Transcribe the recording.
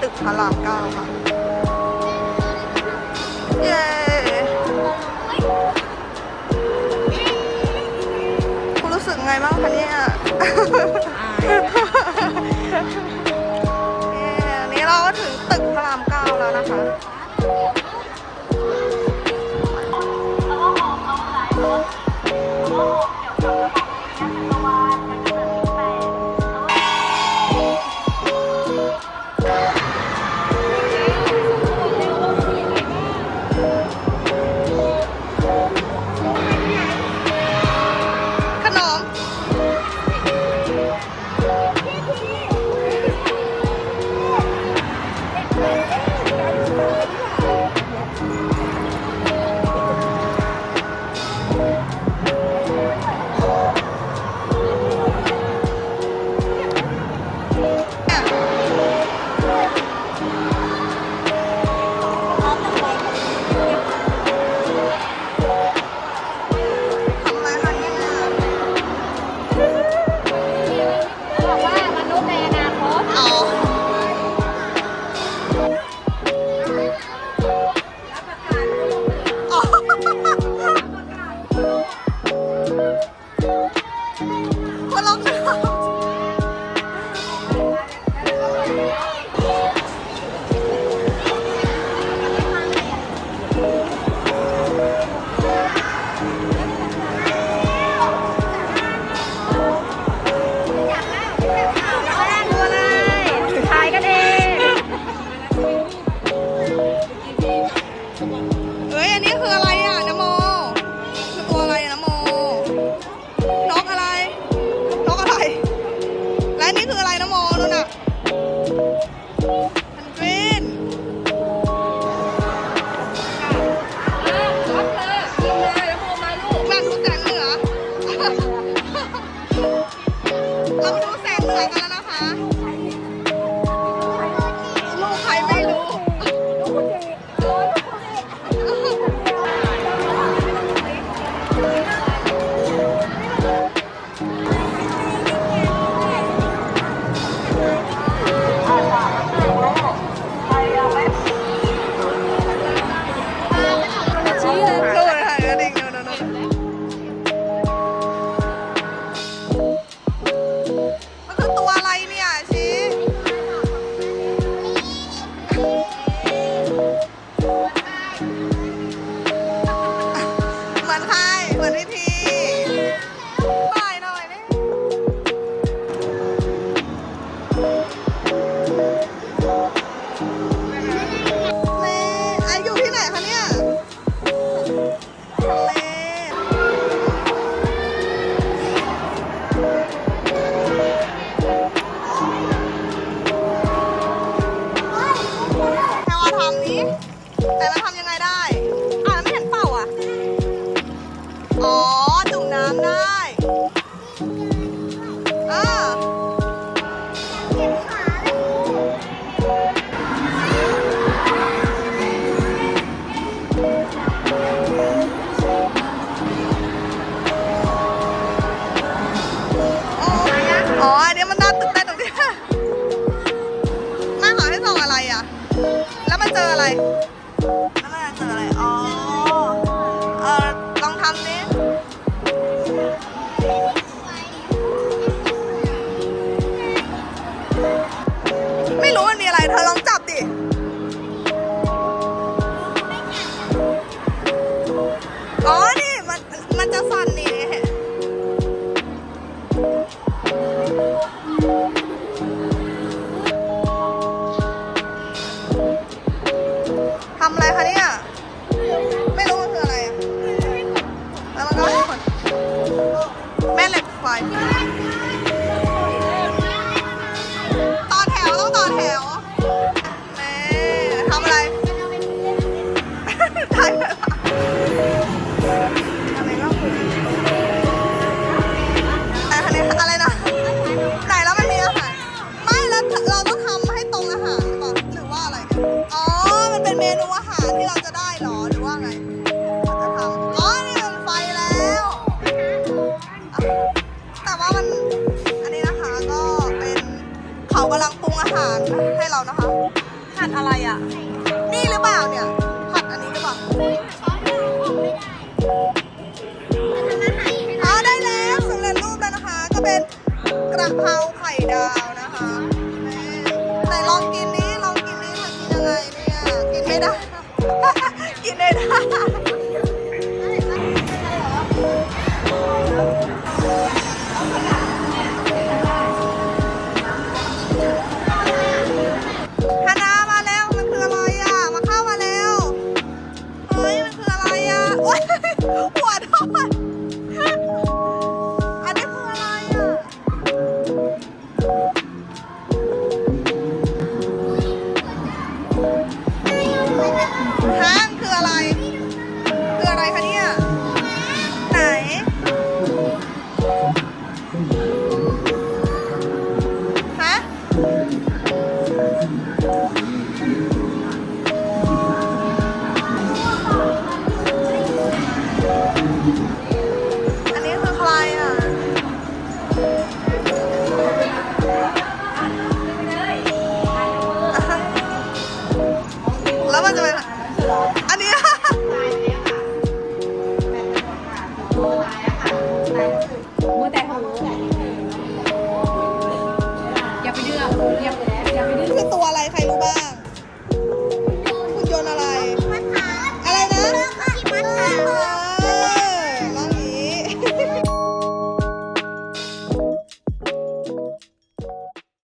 ตึกพระรามเก้าค่ะ เย้คุณรู้สึกไงบ้างคะเนี่ย เราดูแสงเหนือกันแล้วนะคะ 来了胖妞 ผัดอะไรอะ นี่หรือเปล่าเนี่ยผัดอันนี้หรือเปล่าอ๋อได้แล้วสำเร็จรูปแล้วนะคะ ก็เป็นกระเพราไข่ดาวนะคะไหนลองกินนี้ลองกินนี้มันกินยังไงเนี่ย กินไม่ได้ กินไม่ได้